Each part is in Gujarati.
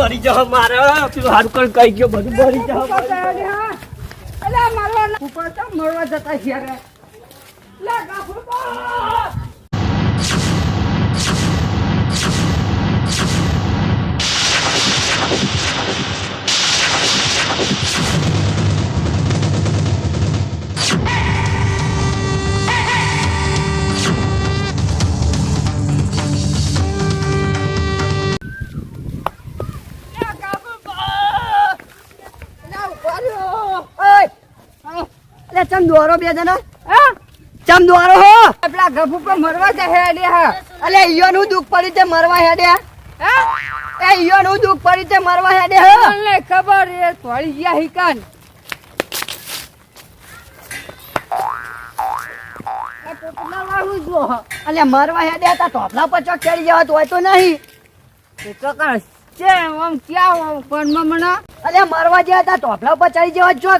ભરી જાવ મારે. પેલું હારું કરી કઈ ગયો, બધું ભરી જાવ અલા મારવા ઉપર તો મરવા જતા લા લે ગાફુર અલે ચમ દોરો બે જણા. હા? ચમ દોરો હો. આપડા ગફુ ઉપર મરવા છે હેડે હા. અલે ઈયો નું દુઃખ પડી તે મરવા હેડ્યા હા? એ ઈયો નું દુઃખ પડી તે મરવા હેડ્યા હો. મને ખબર એ થોડી ગયા હિકાન. અલે મરવા હેડ્યા હતા ટોપલા પર ચોક ચડી જવા તો હોય તો નહીં. એ તો કાં છે આમ ક્યાં પણ કોણમાં મને અલે મરવા ગયા તા ટોપલા પર ચડી જવા જો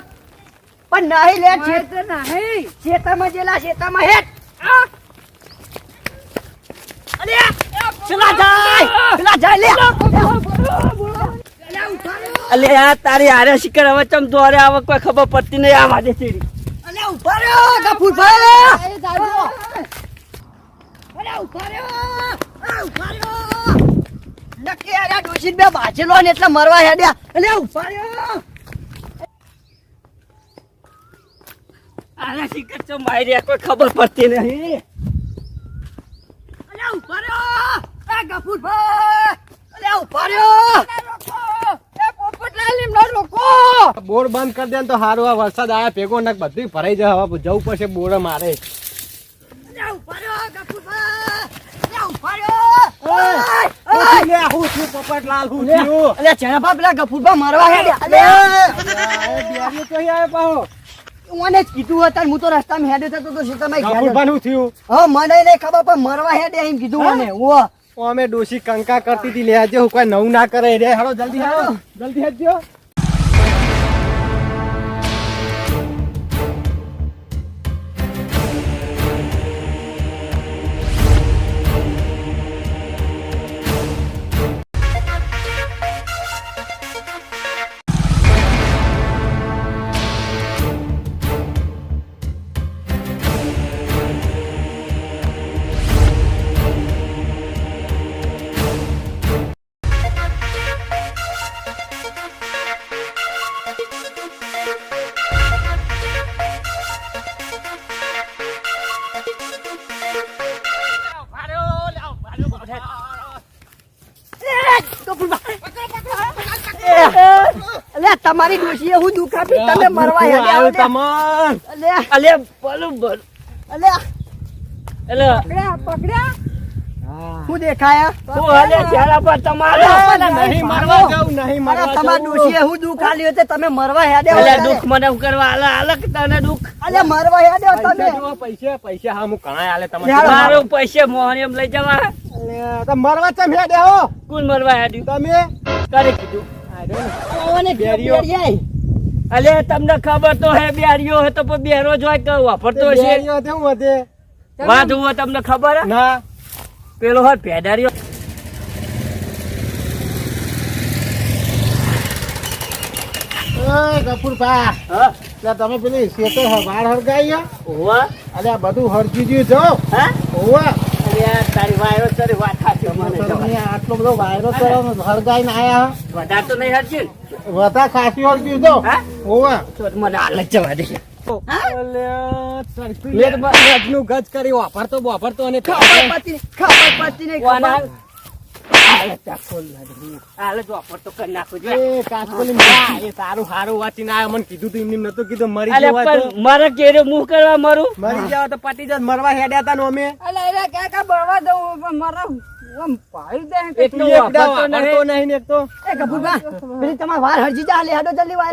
પણ નહીં લે છે નહીં. ખેતરમાં જેલા શેતામાં હેટ અલે પેલા જાય પેલા જાય લે. અલે આ તારી આરે શિકર હવે ચમ દોરે આવે કોઈ ખબર પડતી નહીં આ વાજે ચીડી. અલે ઊભા રહ્યો ગફુર ભાઈ એ અલે ઊભા રહ્યો ઊભા રહ્યો નક્કી અરે ડોશીન બે બાજેલો ને એટલે મરવા હેડ્યા. અલે ઊભા રહ્યો. આના શિખર ચમ મારી કોઈ ખબર પડતી નહીં. એ બોર બંધ કરી દે તો સારું આ વરસાદ આયા ભેગો નક બધી ભરાઈ જાય હવે જવું પડશે બોર મારે. ઉપાડ્યો હું છું પોપટલાલ હું અલે બાપ પેલા હેડ્યા. અલે! મને કીધું હતા હું તો રસ્તામાં હેડે થતો તો. થયું. હા મને નહીં ખબર પણ મરવા હેડે એમ કીધું મને. ઓ અમે ડોશી કંકા કરતી હતી લેજે હું કોઈ નવું ના કરે રે હાલો જલ્દી હાલો. જલ્દી હેડજો તમારી ડોશીએ હું દુઃખ આપી તમે મરવા હેડે આવ્યું આવો તમન અલે. અલે પેલું ભર- અલે. અલે. પકડ્યા પકડ્યા. હું દેખાયા? તું અલે ચહેરા પર તમારે? નહીં મારવા જાઉં નહીં અરે મારવા તમારી હું દુઃખ આલ્યું તે તમે મરવા હેડે અલે દુઃખ મને કરવા? આલે આલે તને દુઃખ? અલે મરવા હેડે તમે. પૈસા પૈસા હા હું ઘણા આલે તમે મારું પૈસે મોહન એમ લઈ જવા. તો મરવા તમે હેડે હો? કોણ મરવા હેડ્યું. તમે? કરે કીધું. ઓને બેરીઓ. બેરીઓ. અલે તમને ખબર તો હે બેરિયો હે તો પણ બેરો જોય હોય કે વાપરતો હશે. બેરીઓ તે હું વધે. વાત હુઆ તમને ખબર હે? ના. પેલો હોય ભેડારીઓ. ગફુરભા હા? તમે પેલી શેતર વાળ હરગાઈ હે? હોવા. અરે બધું હરજી ગયું જો હા. આ તારી વાયરો તારી વાત સાચી મને આટલો બધો વાયરો કરો હળગાઈને આયા વધારે તો નહીં હરજી? વધારે ખાસી હરજી જો. હા? ઓવા તો મને હાલત જવા દે. લેટમાં ગજ કરી વાપરતો વાપરતો અને ખબર પડતી ખબર પડતી નહીં, ખબર. હાલ જ ચાખો લાગે. હાલ જ વાપરતો કરી નાખું છું. એ કાચકોલી મરા, એ તારું હારું વાંચીને આયા મને કીધું તું એમને નતું કીધું મરી અલે જવા તો. પણ મારે કેરે મું કરવા મારું? મરી જાવ તો પટી જાત મરવા હેડ્યા તા અમે. કાકા બળવા દઉં? મારા તમારી વાર હરજી જા, લે હેડો જલ્દી વાર